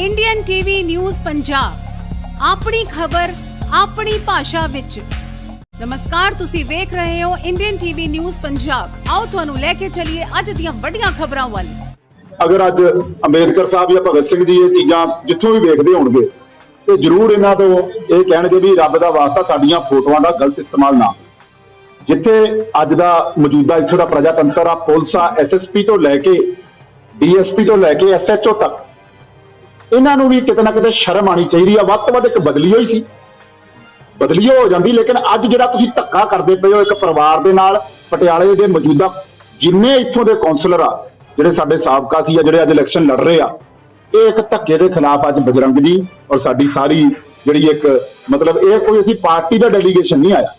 Indian TV news Punjab ਆਪਣੀ ਖਬਰ, ਆਪਣੀ ਭਾਸ਼ਾ ਵਿੱਚ। ਨਮਸਕਾਰ, ਤੁਸੀਂ ਵੇਖ ਰਹੇ ਹੋ ਇੰਡੀਅਨ ਟੀਵੀ ਨਿਊਜ਼ ਪੰਜਾਬ ਆਓ ਤੁਹਾਨੂੰ ਲੈ ਕੇ ਚੱਲੀਏ ਅੱਜ ਦੀਆਂ ਵੱਡੀਆਂ ਖਬਰਾਂ ਵੱਲ। ਅਗਰ ਅੱਜ ਅੰਬੇਦਕਰ ਸਾਹਿਬ ਜਾਂ ਭਗਤ ਸਿੰਘ ਜੀ ਇਹ ਚੀਜ਼ਾਂ ਜਿੱਥੋਂ ਵੀ ਵੇਖਦੇ ਹੋਣਗੇ, ਤੇ ਜ਼ਰੂਰ ਇਹਨਾਂ ਤੋਂ ਇਹ ਕਹਿਣਗੇ ਵੀ ਰੱਬ ਦਾ ਵਾਸਤਾ ਸਾਡੀਆਂ ਫੋਟੋਆਂ ਦਾ ਗਲਤ ਇਸਤੇਮਾਲ ਨਾ ਜਿੱਥੇ ਅੱਜ ਦਾ ਮੌਜੂਦਾ ਇੱਥੋਂ ਦਾ ਪ੍ਰਜਾਤੰਤਰ ਆ, ਪੁਲਿਸ ਆ ਐਸਐਸਪੀ ਤੋਂ ਲੈ ਕੇ ਡੀਐਸਪੀ ਤੋਂ ਲੈ ਕੇ ਐਸਐਚਓ ਤੱਕ। ਇਹਨਾਂ ਨੂੰ ਵੀ ਕਿਤੇ ਨਾ ਕਿਤੇ ਸ਼ਰਮ ਆਣੀ ਚਾਹੀਦੀ ਆ। ਵੱਧ ਤੋਂ ਵੱਧ ਇੱਕ ਬਦਲੀ ਹੋਈ ਸੀ। ਬਦਲੀ ਹੋ ਜਾਂਦੀ, ਲੇਕਿਨ ਅੱਜ ਜਿਹੜਾ ਤੁਸੀਂ ਧੱਕਾ ਕਰਦੇ ਪਏ ਹੋ ਇੱਕ ਪਰਿਵਾਰ ਦੇ ਨਾਲ, ਪਟਿਆਲੇ ਦੇ ਮੌਜੂਦਾ, ਜਿੰਨੇ ਇੱਥੋਂ ਦੇ ਕਾਉਂਸਲਰ ਆ, ਜਿਹੜੇ ਸਾਡੇ ਸਾਬਕਾ ਸੀ ਆ ਜਿਹੜੇ ਅੱਜ ਇਲੈਕਸ਼ਨ ਲੜ ਰਹੇ ਆ, ਇਹ ਇੱਕ ਧੱਕੇ ਦੇ ਖਿਲਾਫ ਅੱਜ ਬਜਰੰਗ ਜੀ ਔਰ ਸਾਡੀ ਸਾਰੀ ਜਿਹੜੀ ਇੱਕ ਮਤਲਬ ਇਹ ਕੋਈ ਅਸੀਂ ਪਾਰਟੀ ਦਾ ਡੈਲੀਗੇਸ਼ਨ ਨਹੀਂ ਆਇਆ।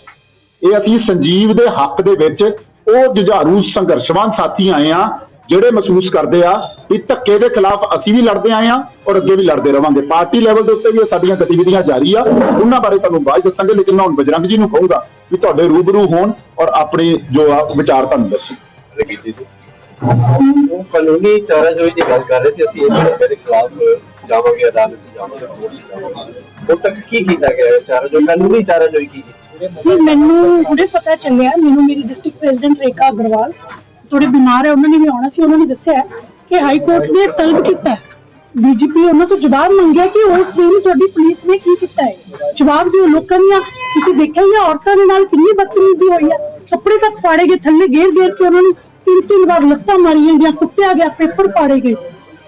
ਇਹ ਅਸੀਂ ਸੰਜੀਵ ਦੇ ਹੱਕ ਦੇ ਵਿੱਚ ਉਹ ਜੁਝਾਰੂ ਸੰਘਰਸ਼ਵਾਨ ਸਾਥੀ ਆਏ ਆ, ਜਿਹੜੇ ਮਹਿਸੂਸ ਕਰਦੇ ਆ ਵੀ ਧੱਕੇ ਦੇ ਖਿਲਾਫ ਅਸੀਂ ਵੀ ਲੜਦੇ ਆਏ ਆ ਔਰ ਅੱਗੇ ਵੀ ਲੜਦੇ ਰਵਾਂਗੇ। ਪਾਰਟੀ ਲੈਵਲ ਦੇ ਉੱਤੇ ਵੀ ਸਾਡੀਆਂ ਗਤੀਵਿਧੀਆਂ ਜਾਰੀ ਆ। ਉਹਨਾਂ ਬਾਰੇ ਤੁਹਾਨੂੰ ਬਾਅਦ ਦੱਸਾਂਗੇ ਲੇਕਿਨ ਮੈਂ ਹੁਣ ਬਜਰੰਗ ਜੀ ਨੂੰ ਕਹੂੰਗਾ ਵੀ ਤੁਹਾਡੇ ਰੂਬਰੂ ਹੋਣ ਔਰ ਆਪਣੇ ਜੋ ਆ ਵਿਚਾਰ ਤੁਹਾਨੂੰ ਜੀ ਉਹ ਕਾਨੂੰਨੀ ਚਾਰਾਜੋਈ ਦੀ ਗੱਲ ਕਰ ਰਹੇ ਸੀ ਅਸੀਂ ਇਸ ਦੇ ਖਿਲਾਫ ਜਾਵਾਂਗੇ ਅਦਾਲਤ ਜਾਵਾਂਗੇ ਕੋਰਟ 'ਚ ਜਾਵਾਂਗੇ। ਹੁਣ ਤੱਕ ਕੀ ਕੀਤਾ ਗਿਆ ਹੈ ਚਾਰਾਜੋਈ ਕਾਨੂੰਨੀ ਚਾਰਾਜੋਈ ਕੀ ਕੀਤੀ? ਨਹੀਂ, ਮੈਨੂੰ ਹੁਣੇ ਪਤਾ ਚੱਲਿਆ ਮੈਨੂੰ ਮੇਰੀ ਡਿਸਟ੍ਰਿਕਟ ਪ੍ਰੈਜ਼ੀਡੈਂਟ ਰੇਖਾ ਅਗਰਵਾਲ ਥੋੜੇ ਬਿਮਾਰ ਹੈ ਉਹਨਾਂ ਨੇ ਵੀ ਆਉਣਾ ਸੀ ਉਹਨਾਂ ਨੇ ਦੱਸਿਆ। ਕਿ ਹਾਈ ਕੋਰਟ ਨੇ ਤਲਬ ਕੀਤਾ ਡੀਜੀਪੀ ਉਹਨਾਂ ਤੋਂ ਜਵਾਬ ਮੰਗਿਆ ਕਿ ਉਸ ਦਿਨ ਤੁਹਾਡੀ ਪੁਲਿਸ ਨੇ ਕੀ ਕੀਤਾ ਹੈ। ਜਵਾਬ ਦਿਓ ਲੋਕਾਂ ਦੀਆਂ ਤੁਸੀਂ ਦੇਖਿਆ ਹੀ ਆ, ਔਰਤਾਂ ਦੇ ਨਾਲ ਕਿੰਨੀ ਬਦਤਮੀਜ਼ੀ ਹੋਈ ਹੈ ਕੱਪੜੇ ਤੱਕ ਫਾੜੇ ਗਏ ਥੱਲੇ ਗੇਰ ਗੇਰ ਕੇ ਉਹਨਾਂ ਨੂੰ ਤਿੰਨ ਤਿੰਨ ਵਾਰ ਲੱਤਾਂ ਮਾਰੀਆਂ ਗਿਆ ਕੁੱਟਿਆ ਗਿਆ ਪੇਪਰ ਫਾੜੇ ਗਏ।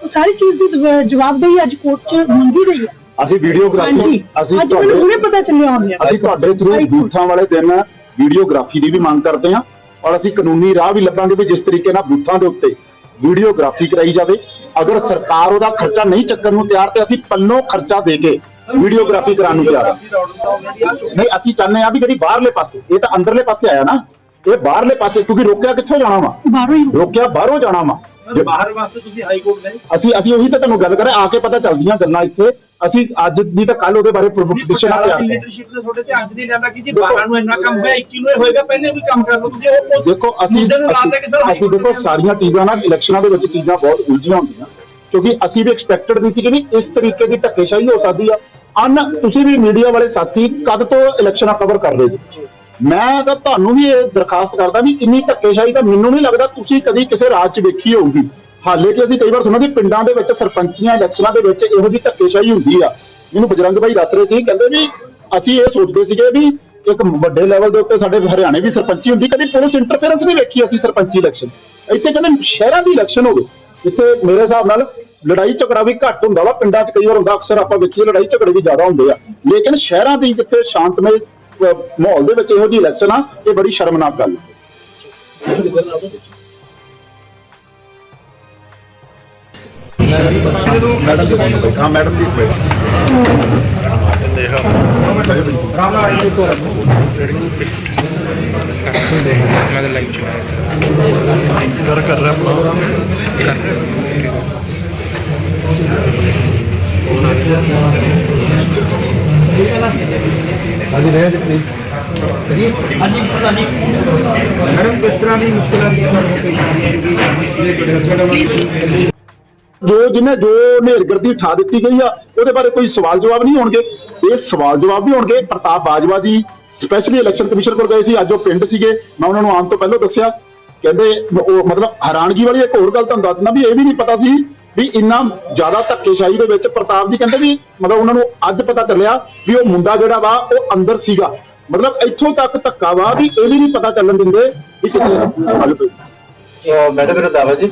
ਉਹ ਸਾਰੀ ਚੀਜ਼ ਦੀ ਜਵਾ- ਜਵਾਬਦੇਹੀ ਅੱਜ ਕੋਰਟ 'ਚ ਮੰਗੀ ਗਈ ਹੈ। ਅਸੀਂ ਵੀਡੀਓਗ੍ਰਾਫੀ ਹਾਂਜੀ। ਅਸੀਂ ਅੱਜ ਮੈਨੂੰ ਹੁਣੇ ਤੁਹਾਡੇ ਪਤਾ ਚੱਲਿਆ ਉਹਨੇ ਅਸੀਂ ਤੁਹਾਡੇ ਥਰੂ ਬੂਥਾਂ ਵਾਲੇ ਦਿਨ ਵੀਡੀਓਗ੍ਰਾਫੀ ਦੀ ਵੀ ਮੰਗ ਕਰਦੇ ਹਾਂ। ਔਰ ਅਸੀਂ ਕਾਨੂੰਨੀ ਰਾਹ ਵੀ ਲੱਭਾਂਗੇ ਵੀ ਜਿਸ ਤਰੀਕੇ ਨਾਲ ਬੂਥਾਂ ਦੇ ਉੱਤੇ ਵੀਡੀਓਗ੍ਰਾਫੀ ਕਰਾਈ ਜਾਵੇ। ਅਗਰ ਸਰਕਾਰ ਉਹਦਾ ਖਰਚਾ ਨਹੀਂ ਚੱਕਣ ਨੂੰ ਤਿਆਰ ਤੇ ਅਸੀਂ ਪੱਲੋਂ ਖਰਚਾ ਦੇ ਕੇ ਵੀਡੀਓਗ੍ਰਾਫੀ ਕਰਾਉਣ ਨੂੰ ਤਿਆਰ ਨਹੀਂ ਅਸੀਂ ਚਾਹੁੰਦੇ ਆ ਵੀ ਜਿਹੜੀ ਬਾਹਰਲੇ ਪਾਸੇ ਇਹ ਤਾਂ ਅੰਦਰਲੇ ਪਾਸੇ ਆਇਆ ਨਾ। ਇਹ ਬਾਹਰਲੇ ਪਾਸੇ ਕਿਉਂਕਿ ਰੋਕਿਆ ਕਿੱਥੋਂ ਜਾਣਾ ਵਾ? ਬਾਹਰੋਂ ਹੀ। ਰੋਕਿਆ ਬਾਹਰੋਂ ਜਾਣਾ ਵਾ। ਜੇ- ਬਾਹਰ ਵਾਸਤੇ ਤੁਸੀਂ ਹਾਈ ਕੋਰਟ ਗਏ ਅਸੀਂ ਅਸੀਂ ਉਹੀ ਤਾਂ ਤੁਹਾਨੂੰ ਗੱਲ ਕਰ ਰਹੇ ਆ ਕੇ ਪਤਾ ਚੱਲਦੀਆਂ ਗੱਲਾਂ ਇੱਥੇ। ਅਸੀਂ ਅੱਜ ਦੀ ਤਾਂ ਕੱਲ ਉਹਦੇ ਬਾਰੇ ਪ੍ਰੋਪੋਜ਼ਿਸ਼ਨ ਤਿਆਰ ਕਰ ਲੀਡਰਸ਼ਿਪ ਨੇ ਤੁਹਾਡੇ ਧਿਆਨ 'ਚ ਨਹੀਂ ਲਿਆਂਦਾ ਕਿ ਜੀ ਬਾਹਰਾਂ ਨੂੰ ਇੰਨਾ ਕੰਮ ਹੋਇਆ 21 ਨੂੰ ਇਹ ਹੋਏਗਾ ਪਹਿਲੇ ਵੀ ਕੰਮ ਕਰ ਲਓ। ਤੁਸੀਂ ਉਹ ਉਸ ਦੇਖੋ ਅਸੀਂ ਦੇਖੋ ਸਾਰੀਆਂ ਚੀਜ਼ਾਂ ਨਾ ਇਲੈਕਸ਼ਨਾਂ ਦੇ ਵਿੱਚ ਚੀਜ਼ਾਂ ਬਹੁਤ ਉਲਝੀਆਂ ਹੁੰਦੀਆਂ। ਕਿਉਂਕਿ ਅਸੀਂ ਵੀ ਐਕਸਪੈਕਟਡ ਨਹੀਂ ਸੀ ਕਿ ਵੀ ਇਸ ਤਰੀਕੇ ਦੀ ਧੱਕੇਸ਼ਾਹੀ ਹੋ ਸਕਦੀ ਆ। ਅਨ ਤੁਸੀਂ ਵੀ ਮੀਡੀਆ ਵਾਲੇ ਸਾਥੀ ਕਦ ਤੋਂ ਇਲੈਕਸ਼ਨਾਂ ਕਵਰ ਕਰ ਰਹੇ ਜੀ ਮੈਂ ਤਾਂ ਤੁਹਾਨੂੰ ਵੀ ਇਹ ਦਰਖਾਸਤ ਕਰਦਾ ਵੀ ਇੰਨੀ ਧੱਕੇਸ਼ਾਹੀ ਤਾਂ ਮੈਨੂੰ ਨਹੀਂ ਲੱਗਦਾ ਤੁਸੀਂ ਕਦੀ ਕਿਸੇ ਰਾਜ 'ਚ ਵੇਖੀ ਹੋਊਗੀ। ਹਾਲੇ ਕਿ ਅਸੀਂ ਕਈ ਵਾਰ ਸੁਣਿਆ ਪਿੰਡਾਂ ਦੇ ਵਿੱਚ ਸਰਪੰਚੀਆਂ ਇਲੈਕਸ਼ਨਾਂ ਦੇ ਵਿੱਚ ਇਹੋ ਜਿਹੀ ਧੱਕੇਸ਼ਾਹੀ ਹੁੰਦੀ ਆ। ਮੈਨੂੰ ਬਜਰੰਗ ਭਾਈ ਦੱਸ ਰਹੇ ਸੀ, ਕਹਿੰਦੇ ਵੀ ਅਸੀਂ ਇਹ ਸੋਚਦੇ ਸੀਗੇ ਵੀ ਇੱਕ ਵੱਡੇ ਲੈਵਲ ਦੇ ਉੱਤੇ ਸਾਡੇ ਹਰਿਆਣੇ ਵੀ ਸਰਪੰਚੀ ਹੁੰਦੀ, ਕਦੀ ਪੁਲਿਸ ਇੰਟਰਫੇਰੈਂਸ ਨਹੀਂ ਵੇਖੀ ਅਸੀਂ ਸਰਪੰਚੀ ਇਲੈਕਸ਼ਨ ਇੱਥੇ ਕਹਿੰਦੇ ਸ਼ਹਿਰਾਂ ਦੀ ਇਲੈਕਸ਼ਨ ਹੋਵੇ ਜਿੱਥੇ ਮੇਰੇ ਹਿਸਾਬ ਨਾਲ ਲੜਾਈ ਝਗੜਾ ਵੀ ਘੱਟ ਹੁੰਦਾ ਵਾ, ਪਿੰਡਾਂ 'ਚ ਕਈ ਵਾਰ ਹੁੰਦਾ, ਅਕਸਰ ਆਪਾਂ ਵੇਖੀਏ ਲੜਾਈ ਝਗੜੇ ਵੀ ਜ਼ਿਆਦਾ ਹੁੰਦੇ ਆ। ਲੇਕਿਨ ਸ਼ਹਿਰਾਂ ਦੀ ਜਿੱਥੇ ਸ਼ਾਂਤਮਈ ਮਾਹੌਲ ਦੇ ਵਿੱਚ ਇਹੋ ਜਿਹੀ ਇਲੈਕਸ਼ਨ ਆ ਇਹ ਬੜੀ ਸ਼ਰਮਨਾਕ ਗੱਲ ਹੈ ਹਾਂ, ਮੈਡਮ ਜੀ ਮੈਂ ਲਾਈਵ ਚ ਕਰ ਕਰ ਰਿਹਾ ਆਪਣਾ ਜੋ ਜਿਹਨੇ ਜੋ ਨੇਰਗਰਦੀ ਉਠਾ ਦਿੱਤੀ ਗਈ ਆ ਉਹਦੇ ਬਾਰੇ ਕੋਈ ਸਵਾਲ ਜਵਾਬ ਨਹੀਂ ਹੋਣਗੇ। ਇਹ ਸਵਾਲ ਜਵਾਬ ਵੀ ਹੋਣਗੇ। ਪ੍ਰਤਾਪ ਬਾਜਵਾ ਜੀ ਸਪੈਸ਼ਲੀ ਇਲੈਕਸ਼ਨ ਕਮਿਸ਼ਨ ਕੋਲ ਗਏ ਸੀ ਅੱਜ ਉਹ ਪਿੰਡ ਸੀਗੇ। ਮੈਂ ਉਹਨਾਂ ਨੂੰ ਆਉਣ ਤੋਂ ਪਹਿਲਾਂ ਦੱਸਿਆ। ਕਹਿੰਦੇ ਉਹ ਮਤਲਬ ਹੈਰਾਨਗੀ ਵਾਲੀ ਇੱਕ ਹੋਰ ਗੱਲ ਤੁਹਾਨੂੰ ਦੱਸ ਦਿੰਦਾ ਵੀ ਇਹ ਵੀ ਨਹੀਂ ਪਤਾ ਸੀ ਵੀ ਇੰਨਾ ਜ਼ਿਆਦਾ ਧੱਕੇਸ਼ਾਹੀ ਦੇ ਵਿੱਚ ਪ੍ਰਤਾਪ ਜੀ ਕਹਿੰਦੇ ਵੀ ਮਤਲਬ ਉਹਨਾਂ ਨੂੰ ਅੱਜ ਪਤਾ ਚੱਲਿਆ ਵੀ ਉਹ ਮੁੰਡਾ ਜਿਹੜਾ ਵਾ, ਉਹ ਅੰਦਰ ਸੀਗਾ ਮਤਲਬ ਇੱਥੋਂ ਤੱਕ ਧੱਕਾ ਵਾ ਵੀ ਇਹ ਵੀ ਨਹੀਂ ਪਤਾ ਚੱਲਣ ਦਿੰਦੇ ਵੀ ਕਿੱਥੇ ਆ। ਮੈਡਮ, ਮੇਰਾ ਦਾਵਾ ਜੀ